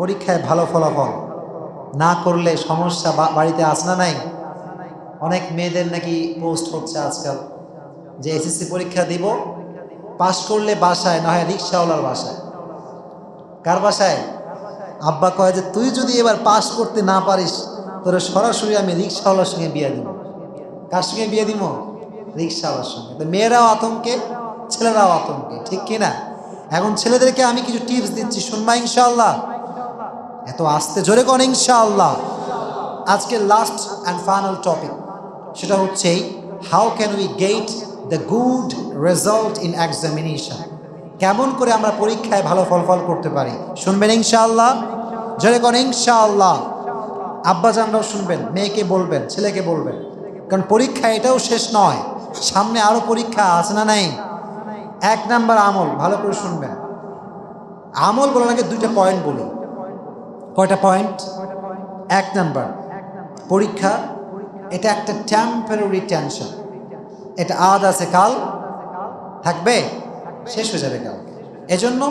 পরীক্ষায় ভালো ফলাফল। না করলে সমস্যা বাড়িতে আস না নাই? অনেক মেয়েদের নাকি পোস্ট হচ্ছে আজকাল যে এসএসসি পরীক্ষা দিব, পাশ করলে বাসায়, না হয় রিক্সাওয়ালার বাসায়। কার বাসায়? আব্বা কয় যে, তুই যদি এবার পাশ করতে না পারিস, তোরে সরাসরি আমি রিক্সাওয়ালার সঙ্গে বিয়ে দিব। কার সঙ্গে বিয়ে দিব? রিক্সাওয়ালার সঙ্গে। তো মেয়েরাও আতঙ্কে, ছেলেরাও আতঙ্কে, ঠিক কিনা এখন ছেলেদেরকে আমি কিছু টিপস দিচ্ছি, শুনবা ইনশাআল্লাহ। এত আস্তে, জোরে কর ইনশাআল্লাহ? আজকে লাস্ট অ্যান্ড ফাইনাল টপিক সেটা হচ্ছে how can we get the good result in examination কেমন করে আমরা পরীক্ষায় ভালো ফলাফল করতে পারি? শুনবেন ইনশাআল্লাহ? জোরে কর ইনশাআল্লাহ? আব্বাজানরাও শুনবেন, মেয়েকে বলবেন, ছেলেকে বলবেন। কারণ পরীক্ষা এটাও শেষ নয়। সামনে আরও পরীক্ষা আছে না নাই? এক নাম্বার আমল, ভালো করে শুনবেন। আমল বলার আগে দুইটা পয়েন্ট বলি। কয়টা পয়েন্ট এক নাম্বার পরীক্ষা, এটা একটা টেম্পোরারি টেনশন এটা আজ আছে, কাল থাকবে, শেষ হয়ে যাবে কাল। এজন্য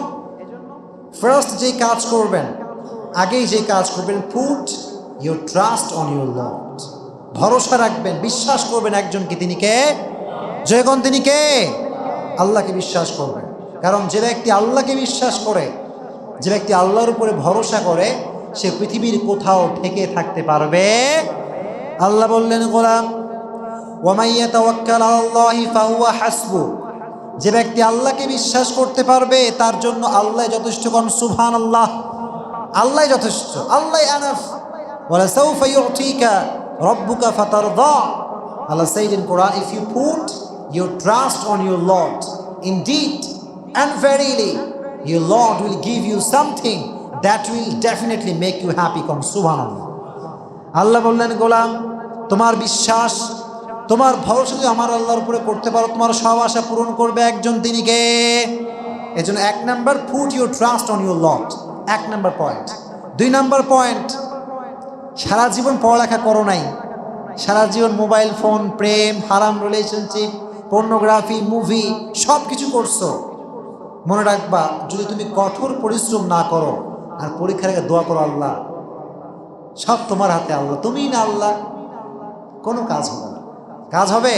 ফার্স্ট যে কাজ করবেন, আগেই যে কাজ করবেন put your trust on your lord ভরসা রাখবেন, বিশ্বাস করবেন একজনকে, তিনি কে? জয়গণ, তিনি কে? আল্লাহকে বিশ্বাস করবেন। কারণ যে ব্যক্তি আল্লাহকে বিশ্বাস করে, যে ব্যক্তি আল্লাহর উপরে ভরসা করে সে পৃথিবীর কোথাও ঠেকে থাকতে পারবে? আল্লাহ বললেন, গোলাম যে ব্যক্তি আল্লাহকে বিশ্বাস করতে পারবে, তার জন্য আল্লাহ যথেষ্ট কোন সুবহান আল্লাহ আল্লাহ যথেষ্ট, আল্লাহ আনাফ। রাব্বুকা ফাতারদা। Allah said in Quran if you put your trust on your Lord, indeed and verily, your Lord will give you something that will definitely make you happy come subhanallah. Allah বললেন, গোলাম, তোমার বিশ্বাস, তোমার ভরসা যদি আমার আল্লাহর উপরে করতে পারো, তোমার সব আশা পূরণ করবে একজন তিনি কে এজন্য এক number put your trust on your lord এক নাম্বার পয়েন্ট দুই নাম্বার পয়েন্ট সারা জীবন পড়ালেখা করো নাই। সারা জীবন মোবাইল ফোন প্রেম, হারাম রিলেশনশিপ পর্নোগ্রাফি মুভি সব কিছু করছ। মনে রাখবা, যদি তুমি কঠোর পরিশ্রম না করো আর পরীক্ষার আগে দোয়া করো আল্লাহ। সব তোমার হাতে আল্লাহ। তুমিই না আল্লাহ। কোনো কাজ হবে না। কাজ হবে?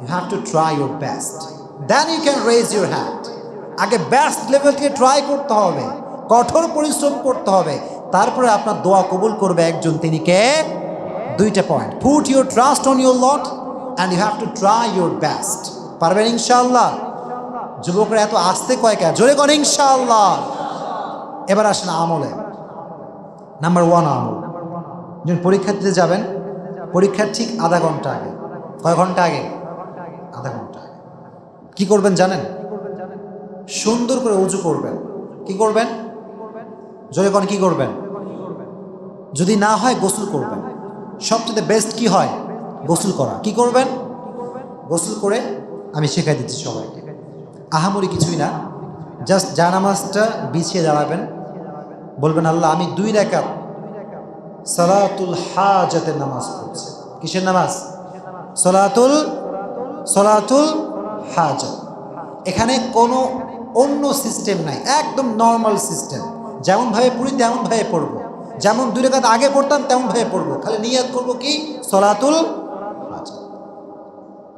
You have to try your best then you can raise your hand আগে বেস্ট লেভেল থেকে ট্রাই করতে হবে। কঠোর পরিশ্রম করতে হবে। তারপরে আপনার দোয়া কবুল করবে একজন। তিনি কে? দুইটা point put your trust on your lord and you have to try your best পারবেন ইনশাল্লাহ যুবকরা এত আসতে কয়েক জোরে করেন ইনশাআল্লাহ। এবার আসেন আমলে। নাম্বার ওয়ান আমল। যখন পরীক্ষা দিতে যাবেন, পরীক্ষার ঠিক আধা ঘণ্টা আগে। কয় ঘণ্টা আগে? আধা ঘণ্টা আগে। কি করবেন জানেন? সুন্দর করে উঁচু করবেন। কি করবেন? জোরে কোন, কি করবেন? যদি না হয়, গোসল করবেন। সবচেয়ে বেস্ট কি হয়? গোসল করা। কি করবেন? গোসল করে আমি শেখাই দিচ্ছি সবাইকে। আহামরি কিছুই না। জাস্ট জানামাজটা বিছিয়ে দাঁড়াবেন। বলবেন, আল্লাহ, আমি দুই রেখাত সালাতুল হাজাতের নামাজ পড়ছি। কিসের নামাজ? সলাতুল সলাতুল হাজাত। এখানে কোনো অন্য সিস্টেম নাই, একদম নর্মাল সিস্টেম। যেমনভাবে পড়ি, তেমনভাবে পড়ব। যেমন দুই রেখাত আগে পড়তাম, তেমনভাবে পড়ব। খালি নিয়াত করব কি? সলাতুল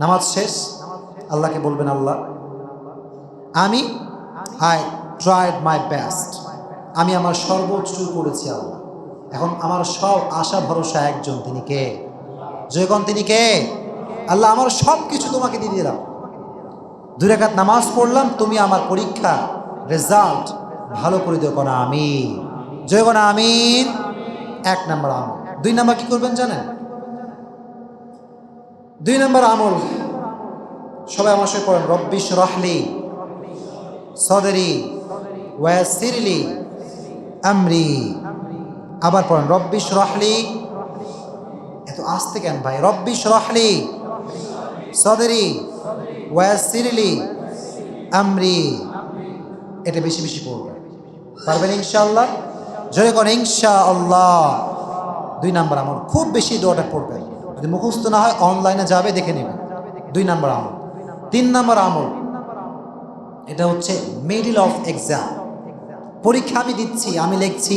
নামাজ শেষ? আল্লাহকে বলবেন, আল্লাহ, আমি আই ট্রাইড মাই বেস্ট আমি আমার সর্বোচ্চ করেছি আল্লাহ। এখন আমার সব আশা ভরসা একজন, তিনি কে? জয়গণ, তিনি কে? আল্লাহ, আমার সব কিছু তোমাকে দিয়ে দিলাম। দুই রেখাত নামাজ পড়লাম, তুমি আমার পরীক্ষা রেজাল্ট ভালো করে দিও কোনা আমি জয়গণ, আমিন। এক নম্বর আমল। দুই নম্বর কি করবেন জানেন? দুই নম্বর আমল। সবাই আমার সঙ্গে পড়েন রব্বিশ রহলি সদরি ওয়াসিরলি আমরি। আবার পড়েন রব্বিশ রহলি এত আসতে কেন ভাই? রব্বিশ রহলি সদরি ওয়াসিরলি আমরি। এটা বেশি বেশি পড়বেন পারবেন ইনশাআল্লাহ? জোরে করেন ইনশা আল্লাহ দুই নাম্বার আমল, খুব বেশি দোয়াটা পড়বেন। যদি মুখস্থ না হয়, অনলাইনে যাবে, দেখে নেবেন। দুই নাম্বার আমল। তিন নাম্বার আমল এটা হচ্ছে মিডিল অফ এক্সাম পরীক্ষা আমি দিচ্ছি, আমি লিখছি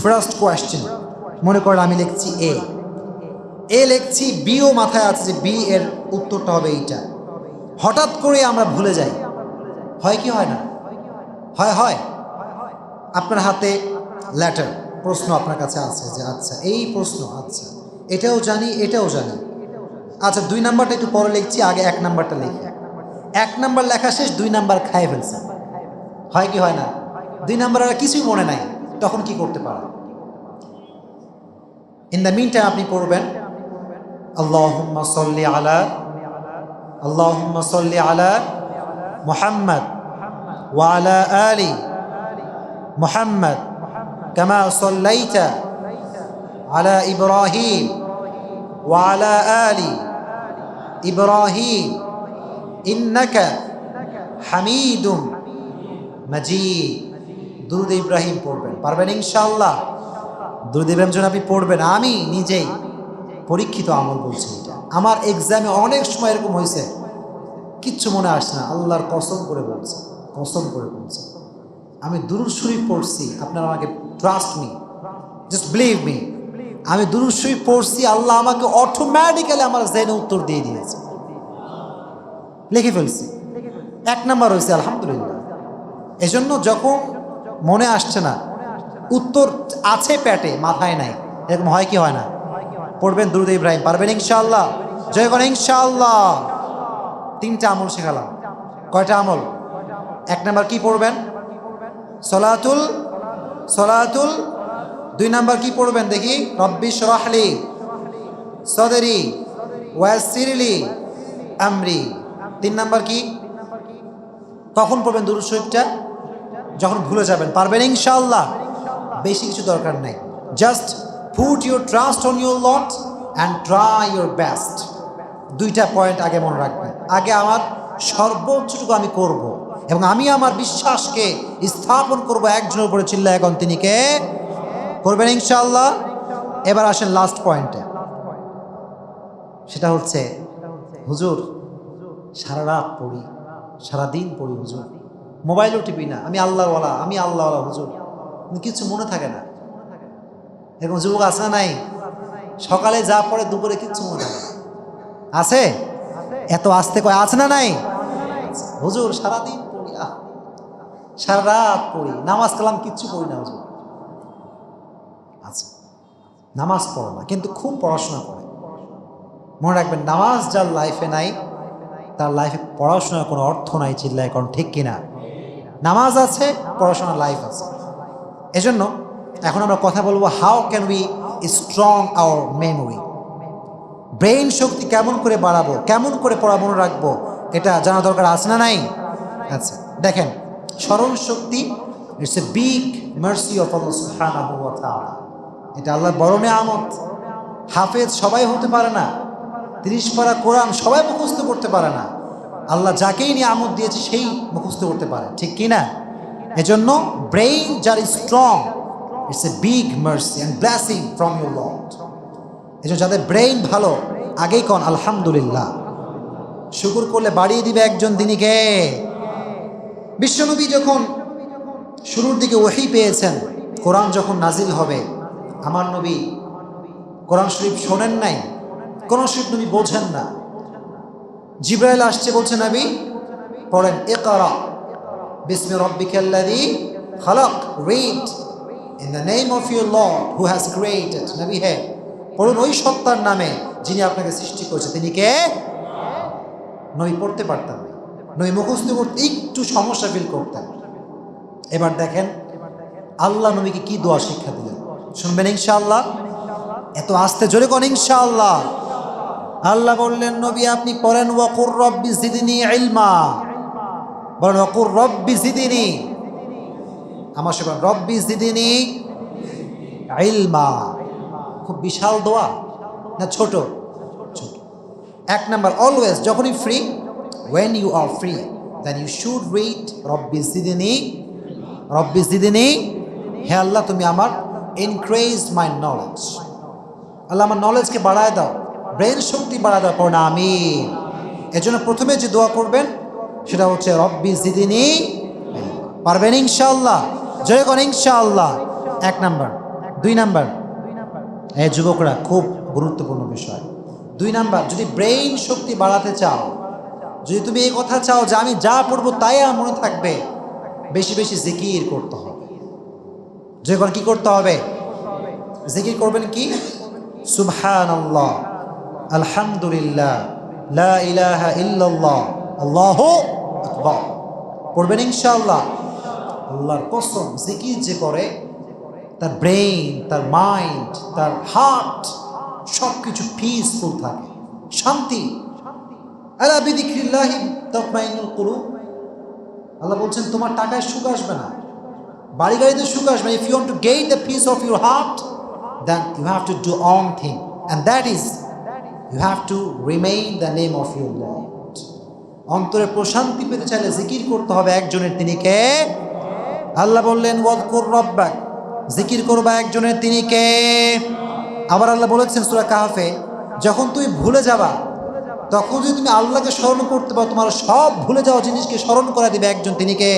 ফার্স্ট কোয়েশ্চেন মনে করেন আমি লিখছি এ এ লিখছি বিও মাথায় আছে যে বি এর উত্তরটা হবে এইটা। হঠাৎ করে আমরা ভুলে যাই। হয় কি, হয় না? হয় হয়। আপনার হাতে লেটার প্রশ্ন আপনার কাছে আছে যে আচ্ছা এই প্রশ্ন আচ্ছা। এটাও জানি এটাও জানি। আচ্ছা দুই নাম্বারটা একটু পরে লিখছি, আগে এক নাম্বারটা লিখি। এক নাম্বার লেখা শেষ, দুই নাম্বার খাই ফেলছে। হয় কি হয় না? দুই নাম্বার আর কিছুই মনে নাই, তখন কি করতে পারে? ইন দ্য মিন টাইম আপনি পড়বেন, আল্লাহুম্মা সাল্লি আলা, আল্লাহুম্মা সাল্লি আলা মোহাম্মদ ওয়া আলা মোহাম্মদ কামা সাল্লাইতা আলা ইব্রাহিম ওয়া আলা আলি ইব্রাহিম। ইন্নাকা হামিদুম মাজিদ। দুরুদ ইব্রাহিম পড়বেন। পারবেন ইনশাআল্লাহ? দুরুদ ইব্রাহিম যখন আপনি পড়বেন, আমি নিজেই পরীক্ষিত আমল বলছি এটা। আমার এক্সামে অনেক সময় এরকম হয়েছে। কিচ্ছু মনে আসছে না। আল্লাহর কসম করে বলছে। কসম করে বলছে। আমি দুরুদ শরীফ পড়ছি, আপনারা আমাকে trust me just believe me আমি দুরুদ শরীফ পড়ছি, আল্লাহ আমাকে অটোমেটিক্যালি আমার জেনে উত্তর দিয়ে দিয়েছে। লিখে ফেলছি। এক নাম্বার হয়েছে আলহামদুলিল্লাহ। এজন্য যখন মনে আসছে না, উত্তর আছে প্যাটে মাথায় নাই, এরকম হয় কি হয় না? পড়বেন দুরুদ ইব্রাহিম, পারবেন ইনশাআল্লাহ। জয় করেন ইনশাআল্লাহ। তিনটা আমল শেখালাম। কয়টা আমল? এক নাম্বার কি পড়বেন? সলাতুল সলাতুল। দুই নাম্বার কি পড়বেন দেখি? রব্বি সরাহলি সদেরি ওয়াসিরলি আমরি। তিন নাম্বার কি? কখন পড়বেন দুরুদ শরীফটা? যখন ভুলে যাবেন, পারবেন ইনশাআল্লাহ। বেশি কিছু দরকার নাই। Just put your trust on your lord and try your best দুইটা পয়েন্ট আগে মনে রাখবেন। আগে আমার সর্বোচ্চটুকু আমি করব এবং আমি আমার বিশ্বাসকে স্থাপন করব একজনের উপরে চিল্লা এখন তিনি কে? করবেন ইনশাআল্লাহ। এবার আসেন লাস্ট পয়েন্টে সেটা হচ্ছে, হুজুর সারা রাত পড়ি সারাদিন পড়ি হুজুর। মোবাইলও টিপি না আমি আল্লাহওয়ালা আমি আল্লাহওয়ালা হুজুর। কিছু মনে থাকে না। এরকম যুবক আছে নাই? সকালে যা পড়ে দুপুরে কিচ্ছু মনে থাকে আছে? এত আসতে কয় আছে না নাই? হুজুর সারাদিন পড়ি আহ, সারা রাত পড়ি নামাজ কালাম কিচ্ছু পড়ি না হুজুর। আচ্ছা নামাজ পড়ো না কিন্তু খুব পড়াশোনা করে। মনে রাখবেন নামাজ যার লাইফে নাই তার লাইফে পড়াশোনার কোনো অর্থ নাই চিল্লায়, কারণ ঠিক কিনা? নামাজ আছে, পড়াশোনার লাইফ আছে। এজন্য এখন আমরা কথা বলব how can we strong our memory brain শক্তি কেমন করে বাড়াবো, কেমন করে পড়া মনে রাখব, এটা জানা দরকার আছে না নাই? আচ্ছা দেখেন, স্মরণ শক্তি it's a big mercy of Allah এটা আল্লাহ বড় নেয়ামত। হাফেজ সবাই হতে পারে না। তিরিশ পারা কোরআন সবাই মুখস্থ করতে পারে না। আল্লাহ যাকেই নিয়ে আমদ দিয়েছে, সেই মুখস্থ করতে পারে। ঠিক কি না? এজন্য ব্রেইন যার strong it's a big mercy and blessing from your lord এজন্য যাদের ব্রেইন ভালো, আগেই কন, আলহামদুলিল্লাহ। শুকুর করলে বাড়িয়ে দিবে একজন দিনীকে। বিশ্বনবী যখন শুরুর দিকে ওহি পেয়েছেন, কোরআন যখন নাজিল হবে, আমার নবী কোরআন শরীফ শোনেন নাই কোরআন সুখ নবী বোঝেন না। জিব্রাইল আসছে বলছেন নবী, পড়েন এ করা বিসমি রব্বিকাল্লাযী খালাক, read, in the name of your lord who has created. নবী, হে, পড়ুন ওই সত্তার নামে যিনি আপনাকে সৃষ্টি করেছে। তিনি কে? নবী, পড়তে পারতাম না। নবী, মুখস্থ করতে একটু সমস্যা ফিল করতেন। এবার দেখেন, আল্লাহ নবীকে কি দোয়া শিক্ষা দিলেন? শুনবেন, ইনশাআল্লাহ? এত আস্তে জোরে কোন, ইনশাআল্লাহ? আল্লাহ বললেন, নবী, আপনি পড়েন, ওয়াকুর রব্বি জিদিনি ইলমা। বলেন, ওয়াকুর রব্বি জিদিনি। আমার সবাই রব্বি জিদিনি ইলমা। খুব বিশাল দোয়া। না, ছোট। ছোট। এক নাম্বার, অলওয়েজ, যখনই free when you are free then you should read রব্বি জিদিনি রব্বি জিদিনি। হে আল্লাহ, তুমি আমার ইনক্রেজ মাই নলেজ আল্লাহ, আমার নলেজকে বাড়ায় দাও। ব্রেন শক্তি দাও পড়না আমি এজন্য প্রথমে যে দোয়া করবেন, সেটা হচ্ছে, রব্বি জিদিনি পারবেন ইনশাল্লাহ জয় করেন, ইনশাআল্লাহ। এক নাম্বার। দুই নাম্বার। হ্যাঁ যুবকরা, খুব গুরুত্বপূর্ণ বিষয়। দুই নাম্বার, যদি ব্রেইন শক্তি বাড়াতে চাও, যদি তুমি এই কথা চাও যে আমি যা পড়ব তাই আমার মনে থাকবে, বেশি বেশি জিকির করতে হবে। যখন কি করতে হবে? জিকির করবেন কি? সুবহান আল্লাহ আলহামদুলিল্লাহ, লা আল্লাহ আকবার। পড়বেন ইনশাআল্লাহ। আল্লাহর কসম, জিকির যে করে, তার ব্রেইন, তার মাইন্ড, তার হার্ট সব কিছু পিসফুল থাকে, শান্তি। আল্লাহ বলছেন, তোমার টাকায় সুখ আসবে না। বাড়ি গাড়িতে সুখ আসবে না। If you want to gain the peace of your heart then you have to do one thing and that is you have to remain the name of your lord অন্তরে প্রশান্তি পেতে চাইলে জিকির করতে হবে একজনের, তিনি কে? আল্লাহ বললেন ওয়াদকুর রব্বাক। জিকির করবা একজনের, তিনি কে? আবার আল্লাহ বলেছেন সূরা কাহাফে, যখন তুমি ভুলে যাবা, তখন যদি তুমি আল্লাহকে স্মরণ করতে পারো, তোমার সব ভুলে যাওয়া জিনিসকে স্মরণ করা দিবে একজন, তিনি কে?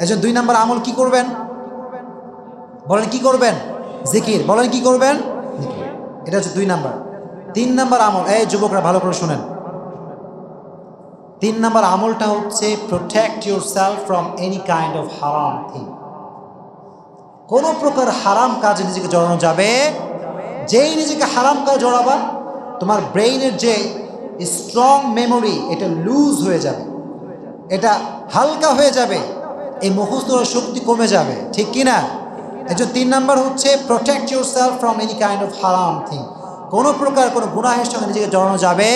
একজন দুই নাম্বার আমল কি করবেন? বলেন, কি করবেন? জিকির। বলেন, কি করবেন। এটা হচ্ছে দুই নাম্বার। তিন নাম্বার আমল, এই যুবকরা ভালো করে শুনেন। তিন নাম্বার আমলটা হচ্ছে protect yourself from any kind of হারাম থিং কোনো প্রকার হারাম কাজে নিজেকে জড়ানো যাবে, যেই নিজেকে হারাম কাজ জড়াবা, তোমার ব্রেইনের যে স্ট্রং মেমোরি এটা লুজ হয়ে যাবে। এটা হালকা হয়ে যাবে, এই মুখস্থ শক্তি কমে যাবে, ঠিক কি না এই যে তিন নাম্বার হচ্ছে protect yourself from any kind of হারাম থিং কোনো প্রকার কোনো গুনাহের সঙ্গে নিজেকে জড়ানো যাবে?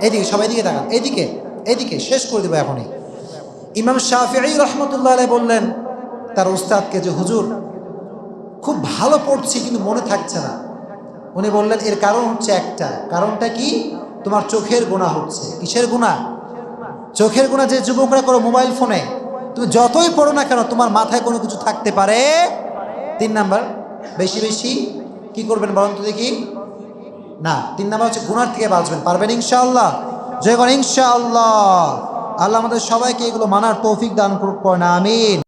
এদিকে, সবাই দিকে তাকান। এদিকে এদিকে, শেষ করে দেবো এখনই। ইমাম শাফিঈ রহমতুল্লাহ আলাই বললেন, তার উস্তাদকে যে, হুজুর, খুব ভালো পড়ছি, কিন্তু মনে থাকছে না। উনি বললেন, এর কারণ হচ্ছে একটা। কারণটা কি? তোমার চোখের গুণা হচ্ছে। কিসের গুণা চোখের গুণা যে যুবকরা করো মোবাইল ফোনে, তুমি যতই পড়ো না কেন, তোমার মাথায় কোনো কিছু থাকতে পারে? তিন নাম্বার, বেশি বেশি কি করবেন বলেন তো দেখি? না, তিন নাম্বার হচ্ছে গুনার থেকে বাঁচবেন, পারবেন ইনশাআল্লাহ। জয় করেন ইনশাআল্লাহ। আল্লাহ আমাদের সবাইকে এগুলো মানার তৌফিক দান করুক না আমিন।